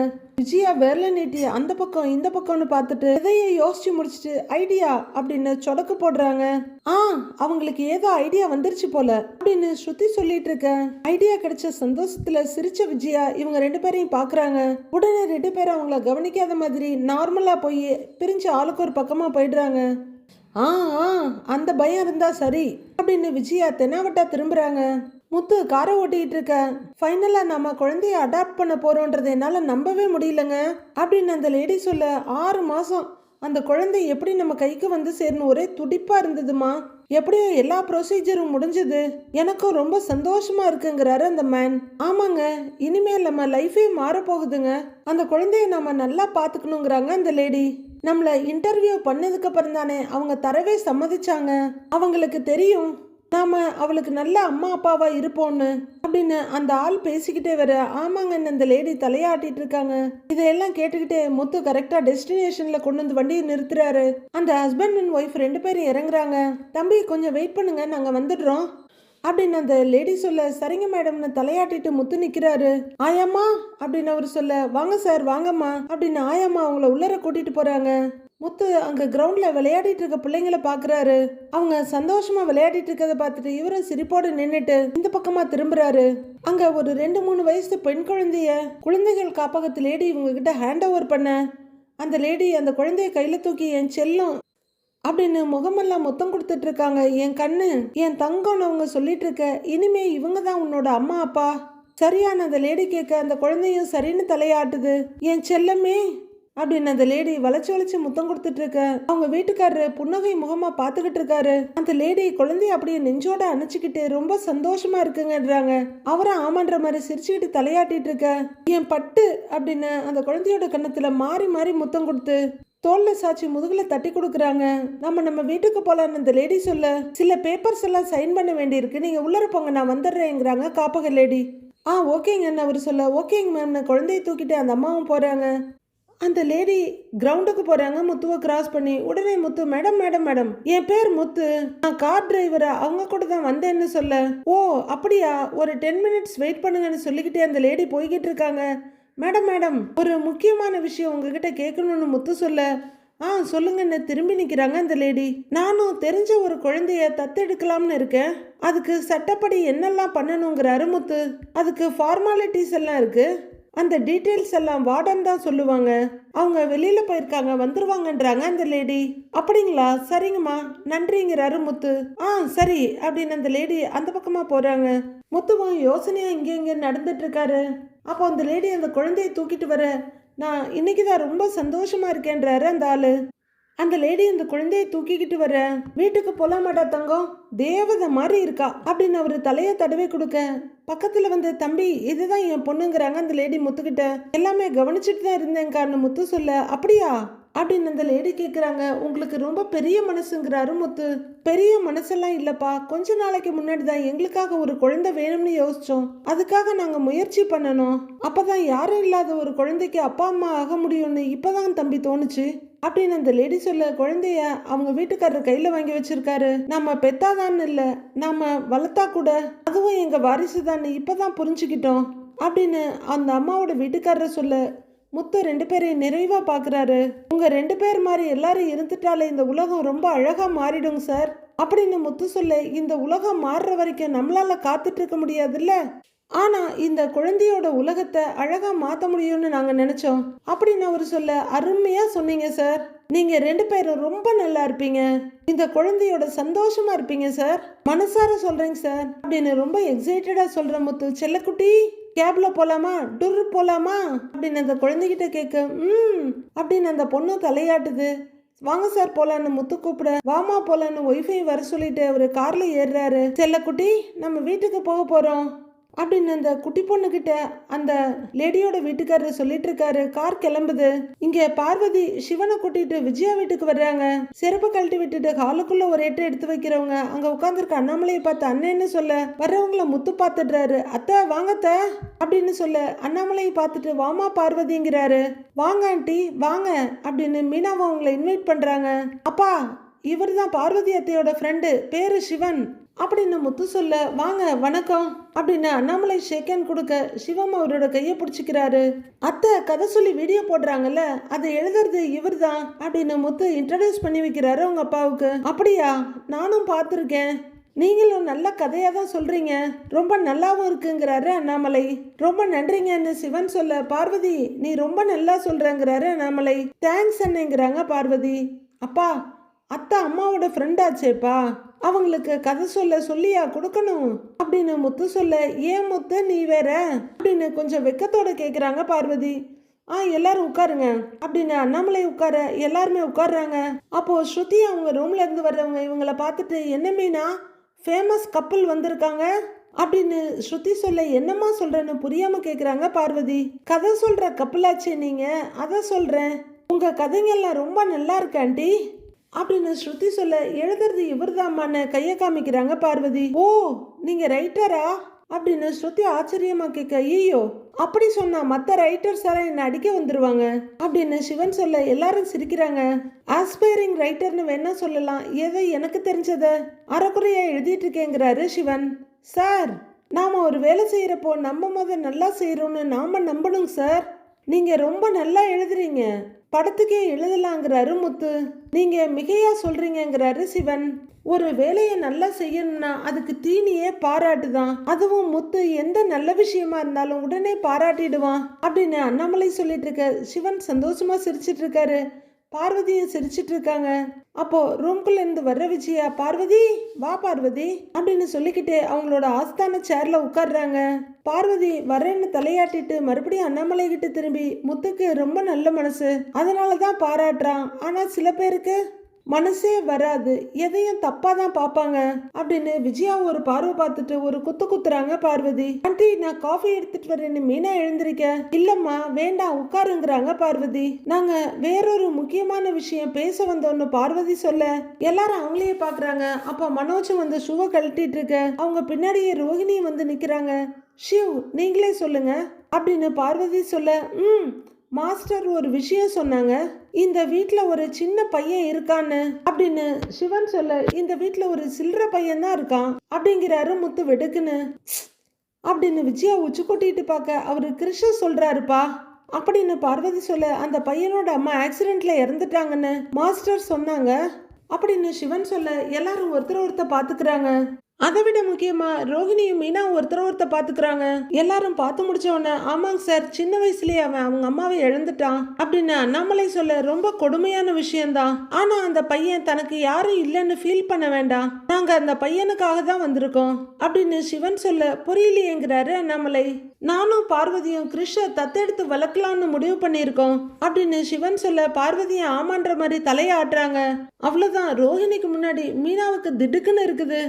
விஜயா விரல நீட்டி அந்த பக்கம் இந்த பக்கம்னு பார்த்துட்டு இதையே யோசிச்சு முடிச்சுட்டு ஐடியா அப்படின்னு சொடக்கு போடுறாங்க. ஆ அவங்களுக்கு ஏதோ ஐடியா வந்துருச்சு போல அப்படின்னு ஸ்ருதி சொல்லிட்டு இருக்க. ஐடியா கிடைச்ச சந்தோஷத்துல சிரிச்ச விஜயா இவங்க ரெண்டு பேரையும் பார்க்குறாங்க உடனே ரெண்டு பேரும் அவங்கள கவனிக்காத மாதிரி நார்மலா போய் பிரிஞ்சு ஆளுக்கு ஒரு பக்கமா போயிடுறாங்க. ஆ ஆ அந்த பயம் இருந்தா சரி அப்படின்னு விஜயா தென்னாவட்டா திரும்புறாங்க. முத்து காரை ஓட்டிகிட்டு இருக்க. ஃபைனலாக நம்ம குழந்தைய அடாப்ட் பண்ண போகிறோன்றது என்னால் நம்பவே முடியலங்க. அப்படின்னு அந்த லேடி சொல்ல ஆறு மாதம் அந்த குழந்தை எப்படி நம்ம கைக்கு வந்து சேரணும்? ஒரே துடிப்பாக இருந்ததுமா? எப்படியோ எல்லா ப்ரொசீஜரும் முடிஞ்சது. எனக்கும் ரொம்ப சந்தோஷமா இருக்குங்கிறாரு அந்த மேன் ஆமாங்க இனிமேல் நம்ம லைஃபே மாறப்போகுதுங்க. அந்த குழந்தைய நம்ம நல்லா பார்த்துக்கணுங்கிறாங்க அந்த லேடி நம்மளை இன்டர்வியூ பண்ணதுக்கு அப்புறம் தானே அவங்க தரவே சம்மதிச்சாங்க. அவங்களுக்கு தெரியும் நாம் அவளுக்கு நல்ல அம்மா அப்பாவாக இருப்போம்னு அப்படின்னு அந்த ஆள் பேசிக்கிட்டே வர ஆமாங்கன்னு அந்த லேடி தலையாட்டிட்டு இருக்காங்க. இதையெல்லாம் கேட்டுக்கிட்டே முத்து கரெக்டாக டெஸ்டினேஷனில் கொண்டு வந்து வண்டியை நிறுத்துறாரு. அந்த ஹஸ்பண்ட் அண்ட் ஒய்ஃப் ரெண்டு பேரும் இறங்குறாங்க. தம்பி கொஞ்சம் வெயிட் பண்ணுங்க நாங்கள் வந்துடுறோம். அப்படின்னு அந்த லேடி சொல்ல சரிங்க மேடம்னு தலையாட்டிட்டு முத்து நிற்கிறாரு ஆயாம்மா அப்படின்னு அவர் சொல்ல வாங்க சார் வாங்கம்மா அப்படின்னு ஆயாம்மா அவங்கள உள்ளர கூட்டிட்டு போறாங்க. முத்து அங்கே கிரவுண்டில் விளையாடிட்டு இருக்க பிள்ளைங்களை பார்க்குறாரு அவங்க சந்தோஷமா விளையாடிட்டு இருக்கிறத பார்த்துட்டு இவரும் சிரிப்போடு நின்றுட்டு இந்த பக்கமா திரும்புறாரு. அங்க ஒரு ரெண்டு மூணு வயசு பெண் குழந்தைய குழந்தைகள் காப்பகத்து லேடி இவங்க கிட்ட ஹேண்ட் ஓவர் பண்ண. அந்த லேடி அந்த குழந்தைய கையில தூக்கி என் செல்லம் அப்படின்னு முகமெல்லாம் முத்தம் கொடுத்துட்டு இருக்காங்க. என் கண்ணு என் தங்கம்னு அவங்க சொல்லிட்டு இருக்க. இனிமே இவங்க தான் உன்னோட அம்மா அப்பா. சரியான அந்த லேடி கேட்க அந்த குழந்தையும் சரின்னு தலையாட்டுது. என் செல்லமே அப்படின்னு அந்த லேடி வளைச்சு வளைச்சு முத்தம் கொடுத்துட்டு இருக்க. அவங்க வீட்டுக்காரரு புன்னகை முகமா பாத்துக்கிட்டு இருக்காரு. அந்த லேடி குழந்தைய அப்படியே நெஞ்சோட அணைச்சுக்கிட்டு ரொம்ப சந்தோஷமா இருக்குங்கன்றாங்க. அவரும் ஆமான்ற மாதிரி சிரிச்சுக்கிட்டு தலையாட்டிட்டு இருக்க. என் பட்டு அப்படின்னு அந்த குழந்தையோட கண்ணத்துல மாறி மாறி முத்தம் கொடுத்து தோல்ல சாச்சி முதுகுல தட்டி கொடுக்குறாங்க. நம்ம நம்ம வீட்டுக்கு போலான்னு அந்த லேடி சொல்ல சில பேப்பர்ஸ் எல்லாம் சைன் பண்ண வேண்டியிருக்கு. நீங்க உள்ளர போங்க நான் வந்துடுறேங்கிறாங்க காப்பக லேடி ஆ ஓகேங்கன்னு அவர் சொல்ல. ஓகேங்க மேம் நான் குழந்தைய தூக்கிட்டு அந்த அம்மாவும் போறாங்க. அந்த லேடி கிரவுண்டுக்கு போறாங்க முத்துவை கிராஸ் பண்ணி உடனே முத்து மேடம் மேடம் மேடம் என் பேர் முத்து. நான் கார் டிரைவரா அவங்க கூட தான் வந்தேன்னு சொல்ல. ஓ அப்படியா? ஒரு டென் மினிட்ஸ் வெயிட் பண்ணுங்கன்னு சொல்லிக்கிட்டே அந்த லேடி போய்கிட்டு இருக்காங்க. மேடம் மேடம் ஒரு முக்கியமான விஷயம் உங்ககிட்ட கேட்கணும்னு முத்து சொல்ல. ஆ சொல்லுங்கன்னு திரும்பி நிற்கிறாங்க அந்த லேடி நானும் தெரிஞ்ச ஒரு குழந்தைய தத்தெடுக்கலாம்னு இருக்கேன். அதுக்கு சட்டப்படி என்னெல்லாம் பண்ணணுங்கிற அருமுத்து அதுக்கு ஃபார்மாலிட்டிஸ் எல்லாம் இருக்குது அந்த டீட்டெயில்ஸ் எல்லாம் வார்டன் தான் சொல்லுவாங்க. அவங்க வெளியில போயிருக்காங்க வந்துருவாங்கன்றாங்க அந்த லேடி அப்படிங்களா? சரிங்கம்மா. நன்றிங்கிறாரு முத்து ஆ சரி அப்படின்னு அந்த லேடி அந்த பக்கமா போறாங்க. முத்துவும் யோசனையா இங்கே இங்கே நடந்துட்டு இருக்காரு அப்போ அந்த லேடி அந்த குழந்தையை தூக்கிட்டு வர நான் இன்னைக்கு தான் ரொம்ப சந்தோஷமா இருக்கேன்றாரு அந்த ஆளு. அந்த லேடி அந்த குழந்தையை தூக்கிக்கிட்டு வர வீட்டுக்கு போலாமாடா தங்கம்? தேவதை மாதிரி இருக்கா? அப்படின்னு அவர் தலையை தடவை கொடுக்க பக்கத்துல வந்து தம்பி இதுதான் என் பொண்ணுங்கிறாங்க அந்த லேடி முத்துக்கிட்ட. எல்லாமே கவனிச்சுட்டு தான் இருந்தேங்கான்னு முத்து சொல்ல. அப்படியா? அப்படின்னு அந்த லேடி கேட்குறாங்க உங்களுக்கு ரொம்ப பெரிய மனசுங்கிறாரு முத்து. பெரிய மனசெல்லாம் இல்லைப்பா. கொஞ்ச நாளைக்கு முன்னாடி தான் எங்களுக்காக ஒரு குழந்தை வேணும்னு யோசிச்சோம். அதுக்காக நாங்கள் முயற்சி பண்ணணும். அப்போ தான் யாரும் இல்லாத ஒரு குழந்தைக்கு அப்பா அம்மா ஆக முடியும்னு இப்போதான் தம்பி தோணுச்சு. அப்படின்னு அந்த லேடி சொல்ல குழந்தைய அவங்க வீட்டுக்காரர் கையில வாங்கி வச்சிருக்காரு. நம்ம பெத்தாதான் இல்ல நாம வளர்த்தா கூட அதுவும் எங்க வாரிசு தான் இப்பதான் புரிஞ்சுக்கிட்டோம் அப்படின்னு அந்த அம்மாவோட வீட்டுக்காரர் சொல்ல முத்து ரெண்டு பேரையும் நிறைவா பாக்குறாரு. உங்க ரெண்டு பேர் மாதிரி எல்லாரும் இருந்துட்டாலே இந்த உலகம் ரொம்ப அழகா மாறிடும் சார் அப்படின்னு முத்து சொல்ல இந்த உலகம் மாறுற வரைக்கும் நம்மளால காத்துட்டு இருக்க முடியாதுல்ல? ஆனால் இந்த குழந்தையோட உலகத்தை அழகாக மாற்ற முடியும்னு நாங்கள் நினச்சோம். அப்படின்னு அவர் சொல்ல அருமையாக சொன்னீங்க சார். நீங்கள் ரெண்டு பேரும் ரொம்ப நல்லா இருப்பீங்க. இந்த குழந்தையோட சந்தோஷமாக இருப்பீங்க சார். மனசார சொல்கிறேங்க சார். அப்படின்னு ரொம்ப எக்ஸைட்டடாக சொல்கிற முத்து செல்லக்குட்டி கேப்ல போலாமா? டூர் போலாமா? அப்படின்னு அந்த குழந்தைகிட்ட கேட்க ம் அப்படின்னு அந்த பொண்ணு தலையாட்டுது. வாங்க சார் போலான்னு முத்து கூப்பிட வாமா போலான்னு ஒய்ஃபை வர சொல்லிட்டு அவரு கார்ல ஏறுறாரு. செல்லக்குட்டி நம்ம வீட்டுக்கு போக போறோம். அப்படின்னு அந்த குட்டி பொண்ணுகிட்ட அந்த லேடியோட வீட்டுக்காரர் சொல்லிட்டு இருக்காரு கார் கிளம்புது. இங்க பார்வதி சிவனை கூட்டிட்டு விஜயா வீட்டுக்கு வர்றாங்க. செருப்பு கழட்டி விட்டுட்டு ஹாலுக்குள்ள ஒரு எட்டு எடுத்து வைக்கிறவங்க. அங்க உட்காந்துருக்க அண்ணாமலையை பார்த்து அண்ணன்னு சொல்ல? வர்றவங்கள முத்து பார்த்துடுறாரு. அத்தை வாங்கத்த அப்படின்னு சொல்ல அண்ணாமலையை பார்த்துட்டு வாமா பார்வதிங்கிறாரு. வாங்க ஆண்டி வாங்க அப்படின்னு மீனாவை அவங்களை இன்வைட் பண்றாங்க. அப்பா இவர் தான் பார்வதி அத்தையோட ஃப்ரெண்டு பேரு சிவன். அப்படின்னு முத்து சொல்ல வாங்க வணக்கம் அப்படின்னு அண்ணாமலை ஷேக் ஹேண்ட் கொடுக்க சிவம் அவரோட கையை பிடிச்சிக்கிறாரு. அத்தை கதை சொல்லி வீடியோ போடுறாங்கல்ல அதை எழுதுறது இவர் தான் அப்படின்னு முத்து இன்ட்ரடியூஸ் பண்ணி வைக்கிறாரு உங்க அப்பாவுக்கு. அப்படியா? நானும் பார்த்துருக்கேன். நீங்களும் நல்ல கதையாக தான் சொல்கிறீங்க ரொம்ப நல்லாவும் இருக்குங்கிறாரு அண்ணாமலை. ரொம்ப நன்றிங்கன்னு சிவன் சொல்ல பார்வதி நீ ரொம்ப நல்லா சொல்கிறேங்கிறாரு அண்ணாமலை. தேங்க்ஸ் அண்ணேங்கிறாங்க பார்வதி. அப்பா அத்தை அம்மாவோட ஃப்ரெண்டாச்சேப்பா அவங்களுக்கு கதை சொல்ல சொல்லியா கொடுக்கணும்? அப்படின்னு முத்து சொல்ல ஏன் முத்து நீ வேற? அப்படின்னு கொஞ்சம் வெக்கத்தோட கேட்குறாங்க பார்வதி. ஆ எல்லாரும் உட்காருங்க அப்படின்னு அண்ணாமலை உட்கார எல்லாருமே உட்கார்றாங்க. அப்போ ஸ்ருதி அவங்க ரூம்ல இருந்து வர்றவங்க இவங்கள பார்த்துட்டு என்ன மீனா? ஃபேமஸ் கப்பல் வந்திருக்காங்க? அப்படின்னு ஸ்ருதி சொல்ல என்னம்மா சொல்றேன்னு புரியாம கேக்குறாங்க பார்வதி. கதை சொல்ற கப்பலாச்சே நீங்க? அதை சொல்றேன். உங்க கதைங்கெல்லாம் ரொம்ப நல்லா இருக்கு ஆண்டி. அப்படின்னு ஸ்ருதி சொல்ல எழுதுறது இவர் இவர்தாம்மான்னு கையை காமிக்கிறாங்க பார்வதி. ஓ நீங்க ரைட்டரா அப்படின்னு ஸ்ருதி ஆச்சரியமா கேட்க ஐயோ அப்படி சொன்னா மற்ற ரைட்டர்ஸ் எல்லாம் என்ன அடிக்க வந்துருவாங்க? அப்படின்னு சிவன் சொல்ல எல்லாரும் சிரிக்கிறாங்க. ஆஸ்பைரிங் ரைட்டர்னு வேணா சொல்லலாம். ஏதோ எனக்கு தெரிஞ்சதை அறக்குறையா எழுதிட்டு இருக்கேங்கிறாரு சிவன். சார் நாம ஒரு வேலை செய்யறப்போ நம்ம முத நல்லா செய்யறோம்னு நாம நம்பணும் சார். நீங்க ரொம்ப நல்லா எழுதுறீங்க. படத்துக்கே எழுதலாங்கிறாரு முத்து. நீங்க மிகையா சொல்றீங்கங்கிறாரு சிவன். ஒரு வேலையை நல்லா செய்யணும்னா அதுக்கு தீனியே பாராட்டு தான் அதுவும் முத்து எந்த நல்ல விஷயமா இருந்தாலும் உடனே பாராட்டிடுவான் அப்படின்னு அண்ணாமலை சொல்லிட்டு இருக்க சிவன் சந்தோஷமா சிரிச்சிட்டு இருக்காரு. பார்வதியும் சிரிச்சிட்டு இருக்காங்க. அப்போ ரூம்குள்ள இருந்து வர்ற விஜயா பார்வதி வா பார்வதி அப்படின்னு சொல்லிக்கிட்டு அவங்களோட ஆஸ்தான சேர்ல உட்கார்றாங்க. பார்வதி வரேன்னு தலையாட்டிட்டு மறுபடியும் அண்ணாமலை கிட்ட திரும்பி முத்துக்கு ரொம்ப நல்ல மனசு. அதனால தான் பாராட்டுறான். ஆனா சில பேருக்கு மனசே வராது. எதையும் தப்பா தான் பார்ப்பாங்க. அப்படின்னு விஜயா ஒரு பார்வை பார்த்துட்டு ஒரு குத்து குத்துறாங்க பார்வதி. ஆண்டி நான் காஃபி எடுத்துட்டு வரேன்னு மீனா எழுந்திருக்க. இல்லம்மா வேண்டாம் உட்காருங்கிறாங்க பார்வதி. நாங்க வேறொரு முக்கியமான விஷயம் பேச வந்தோம்னு பார்வதி சொல்ல. எல்லாரும் அவங்களையே பாக்குறாங்க அப்ப மனோஜ் வந்து ஷூவை கழட்டிட்டு இருக்க. அவங்க பின்னாடியே ரோஹிணி வந்து நிக்கிறாங்க. ஷிவ் நீங்களே சொல்லுங்க. அப்படின்னு பார்வதி சொல்ல ம் மாஸ்டர் ஒரு விஷயம் சொன்னாங்க. இந்த வீட்டில் ஒரு சின்ன பையன் இருக்கான்னு. அப்படின்னு சிவன் சொல்ல இந்த வீட்டில் ஒரு சில்லற பையன் தான் இருக்கான். அப்படிங்கிறாரு முத்து வெடுக்குன்னு. அப்படின்னு விஜயா உச்சி கொட்டிட்டு பார்க்க அவர் கிருஷ்ண சொல்றாருப்பா. அப்படின்னு பார்வதி சொல்ல அந்த பையனோட அம்மா ஆக்சிடென்ட்ல இறந்துட்டாங்கன்னு மாஸ்டர் சொன்னாங்க. அப்படின்னு சிவன் சொல்ல எல்லாரும் ஒருத்தர் ஒருத்தர் பார்த்துக்கிறாங்க. அதை விட முக்கியமா ரோஹிணியும் மீனா ஒருத்தர் ஒருத்தர் பாத்துக்கிறாங்க எல்லாரும் பார்த்து முடிச்ச உடனே ஆமாங்க சார் சின்ன வயசுலயே அவன் அவங்க அம்மாவை இழந்துட்டான். அப்படின்னு அண்ணாமலை சொல்ல ரொம்ப கொடுமையான விஷயம்தான். ஆனா அந்த பையன் தனக்கு யாரும் இல்லைன்னு ஃபீல் பண்ண வேண்டாம். நாங்க அந்த பையனுக்காக தான் வந்திருக்கோம். அப்படின்னு சிவன் சொல்ல புரியலையேங்கிறாரு அண்ணாமலை நானும் பார்வதியும் கிருஷ தத்தெடுத்து வளர்க்கலாம்னு முடிவு பண்ணியிருக்கோம். அப்படின்னு சிவன் சொல்ல பார்வதியும் ஆமான்ற மாதிரி தலையாட்டுறாங்க. அவ்வளவுதான் ரோஹிணிக்கு முன்னாடி மீனாவுக்கு திடுக்குன்னு இருக்குது.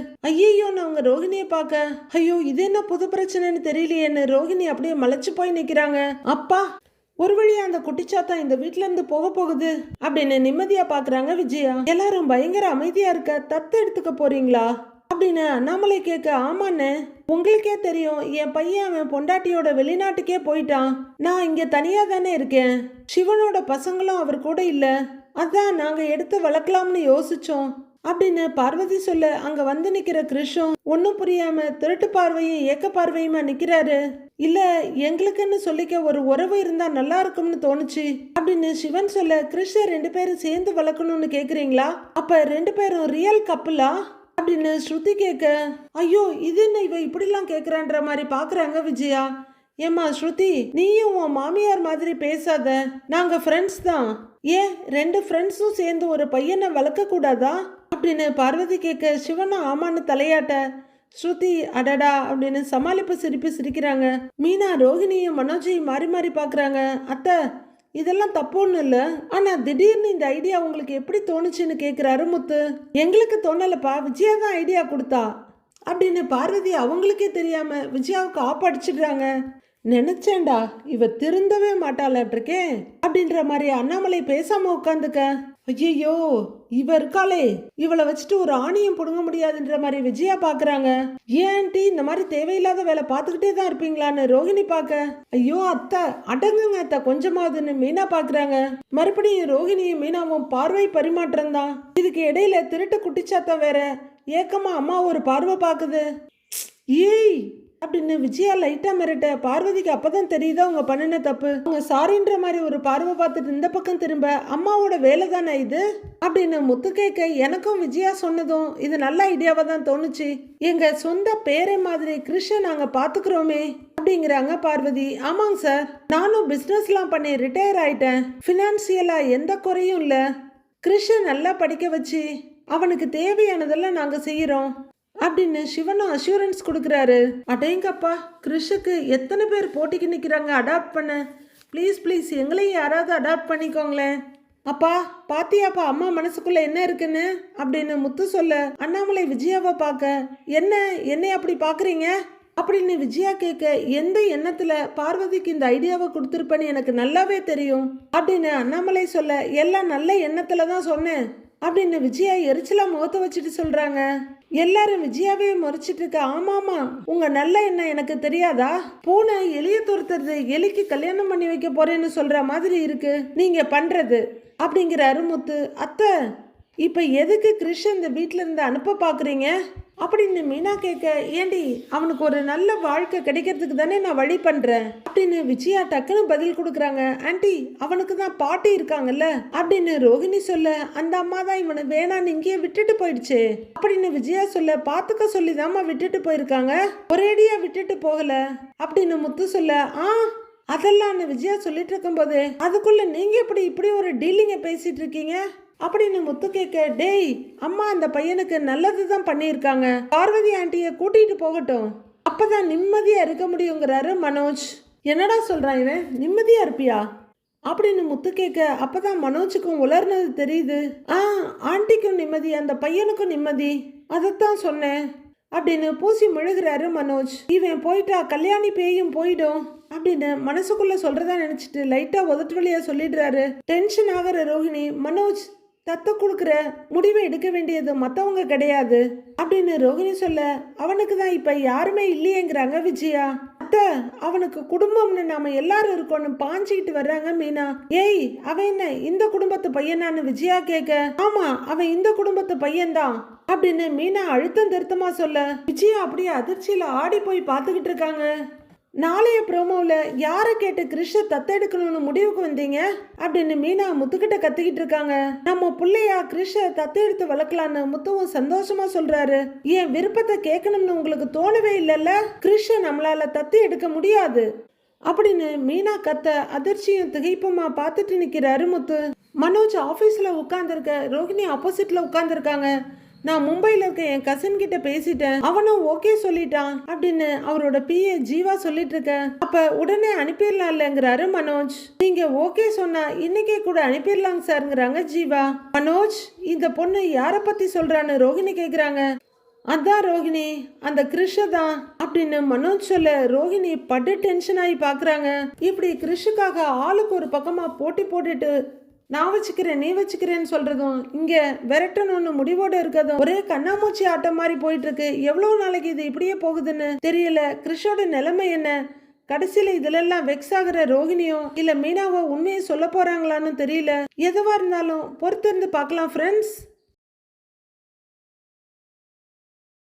ஐயையோன்னு அவங்க ரோஹிணியை பார்க்க. ஐயோ இது என்ன புது பிரச்சனைன்னு தெரியலையேன்னு ரோஹிணி அப்படியே மலைச்சு போய் நிக்கிறாங்க. அப்பா ஒரு வழியா அந்த குட்டிச்சாத்தா இந்த வீட்ல இருந்து போக போகுது அப்படின்னு நிம்மதியா பாக்குறாங்க விஜயா. எல்லாரும் பயங்கர அமைதியா இருக்க தத்து எடுத்துக்க போறீங்களா? அப்படின்னு அண்ணாமலை கேட்க ஆமாண்ணே. உங்களுக்கே தெரியும் என் பையன் அவன் பொண்டாட்டியோட வெளிநாட்டுக்கே போயிட்டான். நான் இங்க தனியா தானே இருக்கேன். சிவனோட பசங்களும் அவர் கூட இல்ல. அதான் நாங்க எடுத்து வளர்க்கலாம்னு யோசிச்சோம். அப்படின்னு பார்வதி சொல்ல அங்க வந்து நிக்கிற கிருஷும் ஒன்னும் புரியாம திருட்டு பார்வையும் ஏக்க பார்வையுமா நிக்கிறாரு? இல்ல எங்களுக்குன்னு சொல்லிக்க ஒரு உறவு இருந்தா நல்லா இருக்கும்னு தோணுச்சு அப்படின்னு சிவன் சொல்ல கிருஷ்ண ரெண்டு பேரும் சேர்ந்து வளர்க்கணும்னு கேக்குறீங்களா? அப்ப ரெண்டு பேரும் ரியல் கப்புலா அப்படின்னு ஸ்ருதி கேட்க ஐயோ இது என்ன இவ இப்படிலாம் கேக்குறான்ற மாதிரி பாக்குறாங்க விஜயா? ஏம்மா ஸ்ருதி நீயும் உன் மாமியார் மாதிரி பேசாத. நாங்க ஃப்ரெண்ட்ஸ் தான். ஏன் ரெண்டு ஃப்ரெண்ட்ஸும் சேர்ந்து ஒரு பையனை வளர்க்க கூடாதா? அப்படின்னு பார்வதி கேட்க சிவனா ஆமான்னு தலையாட்ட. ஸ்ருதி அடடா அப்படின்னு சமாளிப்பு சிரிப்பு சிரிக்கிறாங்க. மீனா ரோஹிணியும் மனோஜையும் மாறி மாறி பார்க்குறாங்க. அத்தை இதெல்லாம் தப்பு ஒன்றும் இல்லை. ஆனால் திடீர்னு இந்த ஐடியா உங்களுக்கு எப்படி தோணுச்சுன்னு கேட்குறாரு முத்து. எங்களுக்கு தோணலப்பா. விஜயா தான் ஐடியா கொடுத்தா. அப்படின்னு பார்வதி அவங்களுக்கே தெரியாமல் விஜயாவுக்கு ஆப்படிச்சிடுறாங்க அடிச்சிடுறாங்க. இவ திருந்தவே மாட்டாளாட்டிருக்கே அப்படின்ற மாதிரி அண்ணாமலை பேசாமல் உட்காந்துக்க. ஐயோ இவ இருக்காளே. இவளை வச்சுட்டு ஒரு ஆணியம் பிடுங்க முடியாதுன்ற மாதிரி விஜயா பாக்குறாங்க. ஏன்டி இந்த மாதிரி தேவையில்லாத வேலை பார்த்துக்கிட்டே தான் இருப்பீங்களான்னு ரோகிணி பார்க்க ஐயோ அத்தை அடங்குங்க அத்தை கொஞ்சமாவதுன்னு மீனா பாக்குறாங்க. மறுபடியும் ரோகிணியும் மீனாவும் பார்வை பரிமாற்றம் தான். இதுக்கு இடையில திருட்டு குட்டிச்சாத்தம் வேற. ஏக்கமா அம்மா ஒரு பார்வை பாக்குது. ஏய் அப்படின்னு விஜயா லைட்டா மிரட்ட பார்வதிக்கு அப்பதான் தெரியுதா அவங்க பண்ணின தப்பு? அவங்க சாரின்ற மாதிரி ஒரு பார்வை பார்த்துட்டு இந்த பக்கம் திரும்ப அம்மாவோட வேலை தானே இது? அப்படின்னு முத்து கேட்க எனக்கும் விஜயா சொன்னதும் இது நல்ல ஐடியாவா தான் தோணுச்சு. எங்க சொந்த பேரை மாதிரி கிருஷ்ண நாங்க பாத்துக்கிறோமே அப்படிங்கிறாங்க பார்வதி. ஆமாங்க சார் நானும் பிஸ்னஸ்லாம் பண்ணி ரிட்டையர் ஆயிட்டேன். ஃபினான்சியலா எந்த குறையும் இல்லை. கிருஷ்ண நல்லா படிக்க வச்சு அவனுக்கு தேவையானதெல்லாம் நாங்க செய்யறோம். அப்படின்னு சிவனும் அஷூரன்ஸ் கொடுக்குறாரு. அடேங்கப்பா கிறிஷுக்கு எத்தனை பேர் போட்டிக்கு நிற்கிறாங்க அடாப்ட் பண்ண? ப்ளீஸ் ப்ளீஸ் எங்களையும் யாராவது அடாப்ட் பண்ணிக்கோங்களேன். அப்பா பாத்தியாப்பா அம்மா மனசுக்குள்ள என்ன இருக்குன்னு? அப்படின்னு முத்து சொல்ல அண்ணாமலை விஜயாவை பார்க்க என்ன என்னை அப்படி பார்க்குறீங்க? அப்படின்னு விஜயா கேட்க எந்த எண்ணத்துல பார்வதிக்கு இந்த ஐடியாவை கொடுத்துருப்பேன்னு எனக்கு நல்லாவே தெரியும். அப்படின்னு அண்ணாமலை சொல்ல எல்லாம் நல்ல எண்ணத்துல தான் சொன்னேன். அப்படின்னு விஜயா எரிச்சலா முகத்தை வச்சுட்டு சொல்றாங்க. எல்லாரும் விஜயாவே முறைச்சிட்டு இருக்க ஆமாமா உங்க நல்ல எண்ணம் எனக்கு தெரியாதா? பூனை எலிய துரத்துறது எலிக்கு கல்யாணம் பண்ணி வைக்க போறேன்னு சொல்ற மாதிரி இருக்கு. நீங்க பண்றது அப்படிங்கிற அருமுத்து அத்தை இப்ப எதுக்கு கிருஷ் இந்த வீட்டுல இருந்து அனுப்ப பாக்குறீங்க? அப்படின்னு மீனா கேட்க ஏண்டி அவனுக்கு ஒரு நல்ல வாழ்க்கை கிடைக்கிறதுக்கு தானே நான் வழி பண்ணுறேன் அப்படின்னு விஜயா டக்குன்னு பதில் கொடுக்குறாங்க. ஆண்டி அவனுக்கு தான் பாட்டி இருக்காங்கல்ல? அப்படின்னு ரோஹிணி சொல்ல அந்த அம்மா தான் இவனை வேணான்னு இங்கேயே விட்டுட்டு போயிடுச்சு. அப்படின்னு விஜயா சொல்ல பார்த்துக்க சொல்லி விட்டுட்டு போயிருக்காங்க. ஒரேடியா விட்டுட்டு போகல. அப்படின்னு முத்து சொல்ல ஆ அதெல்லாம் விஜயா சொல்லிட்டு இருக்கும்போது அதுக்குள்ள நீங்க எப்படி இப்படி ஒரு டீலிங்க பேசிட்டு இருக்கீங்க? அப்படின்னு முத்து கேட்க டேய் அம்மா அந்த பையனுக்கு நல்லது தான் பண்ணியிருக்காங்க. பார்வதி ஆண்டியை கூட்டிகிட்டு போகட்டும். அப்போதான் நிம்மதியாக இருக்க முடியுங்கிறாரு மனோஜ். என்னடா சொல்கிறான் இவன்? நிம்மதியாக இருப்பியா? அப்படின்னு முத்து கேட்க அப்போதான் மனோஜுக்கும் உலர்னது தெரியுது. ஆ ஆண்டிக்கும் நிம்மதி அந்த பையனுக்கும் நிம்மதி. அதைத்தான் சொன்னேன். அப்படின்னு பூசி முழுகிறாரு மனோஜ். இவன் போயிட்டா கல்யாணி பேயும் போயிடும். அப்படின்னு மனசுக்குள்ளே சொல்கிறதா நினச்சிட்டு லைட்டாக உதட்டு வழியாக சொல்லிடுறாரு. டென்ஷன் ஆகிற ரோஹிணி மனோஜ் தத்த கொடுக்குற முடிவை எடுக்க வேண்டியது மற்றவங்க கிடையாது அப்படின்னு ரோகிணி சொல்ல அவனுக்கு தான் இப்போ யாருமே இல்லையேங்கிறாங்க விஜயா. அத்தை அவனுக்கு குடும்பம்னு நாம எல்லாரும் இருக்கோம்னு பாஞ்சிக்கிட்டு வர்றாங்க மீனா. ஏய் அவன் என்ன இந்த குடும்பத்து பையனான்னு விஜயா கேட்க ஆமா அவன் இந்த குடும்பத்து பையன்தான் அப்படின்னு மீனா அழுத்தம் திருத்தமா சொல்ல விஜயா அப்படியே அதிர்ச்சியில ஆடி போய் பார்த்துக்கிட்டு இருக்காங்க. நாளைய ப்ரோமோவில் யாரை கேட்டு கிருஷ்ண தத்தெடுக்கணும்னு முடிவுக்கு வந்தீங்க? அப்படின்னு மீனா முத்துக்கிட்ட கத்திக்கிட்டு இருக்காங்க. நம்ம பிள்ளையா கிருஷ்ண தத்தெடுத்து வளர்க்கலான்னு முத்துவும் சந்தோஷமா சொல்றாரு. என் விருப்பத்தை கேட்கணும்னு உங்களுக்கு தோணவே இல்லைல்ல? கிருஷ்ண நம்மளால தத்து எடுக்க முடியாது. அப்படின்னு மீனா கத்த அதிர்ச்சியும் திகைப்புமா பார்த்துட்டு நிற்கிற முத்து. மனோஜ் ஆஃபீஸில் உட்காந்துருக்க ரோஹிணி ஆப்போசிட்டில் உட்காந்துருக்காங்க நான் மும்பையில் இருக்க என் கசின் கிட்ட பேசிட்டேன். அவனும் ஓகே சொல்லிட்டான். அப்படின்னு அவரோட பிஏ ஜீவா சொல்லிட்டு இருக்க. அப்ப உடனே அனுப்பிடலாம்லங்கிறாரு மனோஜ். நீங்க ஓகே சொன்னா இன்னைக்கே கூட அனுப்பிடலாங்க சார்ங்கிறாங்க ஜீவா. மனோஜ் இந்த பொண்ணு யார பத்தி சொல்றான்னு ரோஹிணி கேக்குறாங்க. அதான் ரோஹிணி அந்த கிருஷ தான் அப்படின்னு மனோஜ் சொல்ல ரோஹிணி பட்டு டென்ஷன் ஆகி பாக்குறாங்க. இப்படி கிருஷுக்காக ஆளுக்கு ஒரு பக்கமா போட்டி போட்டுட்டு நான் வச்சுக்கிறேன் நீ வச்சுக்கிறேன்னு சொல்கிறதும் இங்கே விரட்டணும்னு முடிவோடு இருக்கிறதும் ஒரே கண்ணாமூச்சி ஆட்டம் மாதிரி போயிட்டுருக்கு. எவ்வளோ நாளைக்கு இது இப்படியே போகுதுன்னு தெரியல. கிறிஷோட நிலைமை என்ன? கடைசியில் இதுலெல்லாம் வெக்ஸ் ஆகுற ரோகிணியோ இல்லை மீனாவோ உண்மையை சொல்ல போகிறாங்களான்னு தெரியல. எதுவாக இருந்தாலும் பொறுத்திருந்து பார்க்கலாம் ஃப்ரெண்ட்ஸ்